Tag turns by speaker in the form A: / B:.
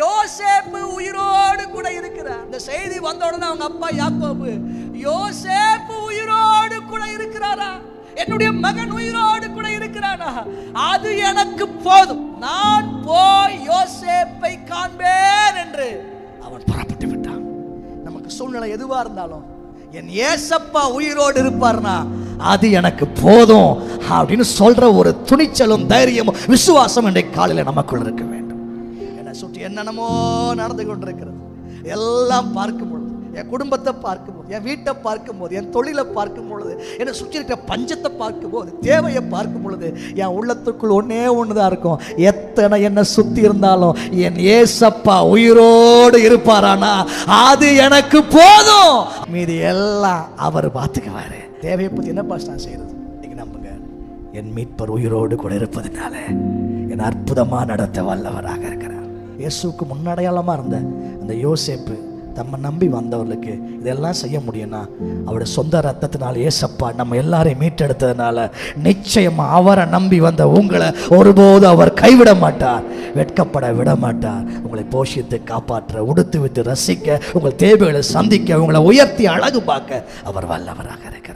A: யோசேப்பு உயிரோடு கூட இருக்கிறார். இந்த செய்தி வந்த உடனே அவங்க அப்பா யாக்கோபு யோசேப்பு உயிரோடு கூட இருக்கிறாரா? என்னுடைய மகன் உயிரோடு கூட இருக்கிறானா? அது எனக்கு போதும். நான் போய் யோசேப்பை காண்பேன் என்று அவன் புறப்பட்டு விட்டான். நமக்கு சூழ்நிலை எதுவா இருந்தாலும் என் ஏசப்பா உயிரோடு இருப்பார்னா அது எனக்கு போதும் அப்படின்னு சொல்ற ஒரு துணிச்சலும் தைரியமும் விசுவாசம் இன்றைக்கு காலையில் நமக்குள் இருக்க என்னை சுற்றி என்னென்னமோ நடந்து கொண்டிருக்கிறது. எல்லாம் பார்க்கும் பொழுது என் குடும்பத்தை பார்க்கும்போது என் வீட்டை பார்க்கும்போது என் தொழிலை பார்க்கும் பொழுது என்னை சுற்றி இருக்கிற பஞ்சத்தை பார்க்கும்போது தேவையை பார்க்கும் பொழுது என் உள்ளத்துக்குள் ஒன்றே ஒன்று தான் இருக்கும். எத்தனை என்னை சுற்றி இருந்தாலும் என் ஏசப்பா உயிரோடு இருப்பாரானா? அது எனக்கு போதும். மீதி எல்லாம் அவர் பார்த்துக்குவாரு. தேவையை பற்றி என்ன பாஸ் நான் செய்கிறது நீங்கள் நம்புங்க. என் மீட்பர் உயிரோடு கூட இருப்பதனால என் அற்புதமாக நடத்த வல்லவராக இருக்கிறார் இயேசுக்கு முன்னடையாளமாக இருந்த அந்த யோசேப்பு தம்மை நம்பி வந்தவர்களுக்கு இதெல்லாம் செய்ய முடியும்னா அவருடைய சொந்த ரத்தத்தினால் ஏசப்பா நம்ம எல்லாரையும் மீட்டெடுத்ததுனால நிச்சயமாக அவரை நம்பி வந்த உங்களை ஒருபோது அவர் கைவிட மாட்டார் வெட்கப்பட விட மாட்டார். உங்களை போஷித்து காப்பாற்ற உடுத்து விட்டு ரசிக்க உங்கள் தேவைகளை சந்திக்க உங்களை உயர்த்தி அழகு பார்க்க அவர் வல்லவராக இருக்கிறார்.